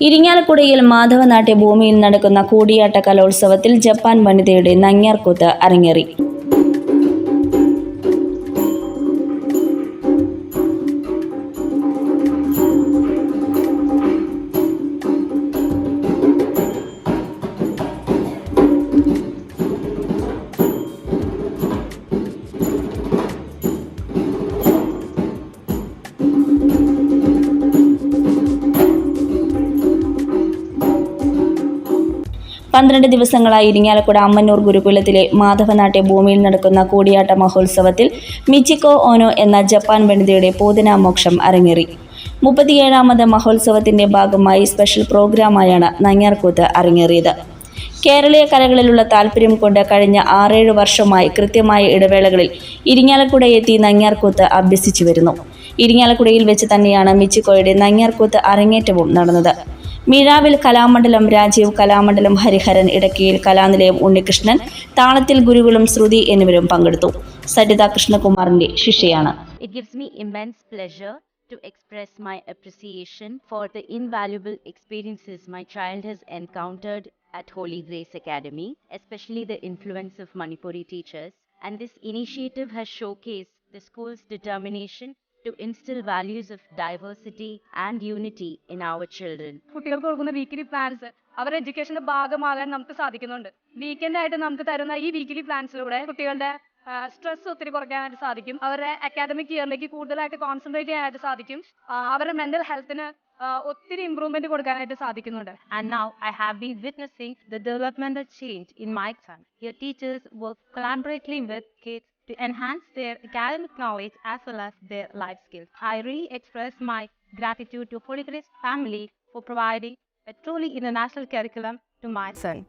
ഇരിങ്ങാലക്കുടയിൽ മാധവനാട്യ ഭൂമിയിൽ നടക്കുന്ന കൂടിയാട്ട കലോത്സവത്തിൽ ജപ്പാൻ വനിതയുടെ നങ്ങ്യാർകൂത്ത് അരങ്ങേറി. പന്ത്രണ്ട് ദിവസങ്ങളായി ഇരിങ്ങാലക്കുട അമ്മന്നൂർ ഗുരുകുലത്തിലെ മാധവനാട്യ ഭൂമിയിൽ നടക്കുന്ന കൂടിയാട്ട മഹോത്സവത്തിൽ മിച്ചിക്കോ ഓനോ എന്ന ജപ്പാൻ വനിതയുടെ പൂതനാമോക്ഷം അരങ്ങേറി. മുപ്പത്തിയേഴാമത് മഹോത്സവത്തിന്റെ ഭാഗമായി സ്പെഷ്യൽ പ്രോഗ്രാമായാണ് നങ്ങ്യാർകൂത്ത് അരങ്ങേറിയത്. കേരളീയ കലകളിലുള്ള താല്പര്യം കൊണ്ട് കഴിഞ്ഞ ആറേഴ് വർഷമായി കൃത്യമായ ഇടവേളകളിൽ ഇരിങ്ങാലക്കുട എത്തി നങ്ങ്യാർകൂത്ത് അഭ്യസിച്ചു വരുന്നു ഇരിങ്ങാലക്കുടയിൽ വെച്ച് തന്നെയാണ് മിച്ചിക്കോയുടെ നങ്ങ്യാർകൂത്ത് അരങ്ങേറ്റവും നടന്നത്. മീഴാവിൽ കലാമണ്ഡലം രാജീവ് കലാമണ്ഡലം ഹരിഹരൻ ഇടക്കിയിൽ കലാനിലയം ഉണ്ണികൃഷ്ണൻ താളത്തിൽ ഗുരുവിളും ശ്രുതി എന്നിവരും പങ്കെടുത്തു Saritha കൃഷ്ണകുമാറിന്റെ ശിഷ്യയാണ് It gives me immense pleasure to express my appreciation for the invaluable experiences my child has encountered at Holy Grace Academy, especially the influence of Manipuri teachers. And this initiative has showcased the school's determination to instill values of diversity and unity in our children. കുട്ടികൾക്ക് കൊടുക്കുന്ന weekly plans അവരുടെ എഡ്യൂക്കേഷന്റെ ഭാഗമാകാൻ നമുക്ക് സാധിക്കുന്നുണ്ട്. Weekend ആയിട്ട് നമുക്ക് തരുന്ന ഈ വീക്കിലി പ്ലാൻസിലൂടെ കുട്ടികളുടെ സ്ട്രെസ് ഒത്തിരി കുറയ്ക്കാനായിട്ട് സാധിക്കും. അവരുടെ അക്കാദമിക് ഇയറിലേക്ക് കൂടുതലായിട്ട് കോൺസെൻട്രേറ്റ് ചെയ്യാനായിട്ട് സാധിക്കും. അവരുടെ മെന്റൽ ഹെൽത്തിന് ഒത്തിരി ഇംപ്രൂവ്മെന്റ് കൊടുക്കാനായിട്ട് സാധിക്കുന്നുണ്ട്. And now I have been witnessing the developmental change in my son Here teachers work collaboratively with kids to enhance their academic knowledge as well as their life skills. I really express my gratitude to Holy Grace family for providing a truly international curriculum to my son.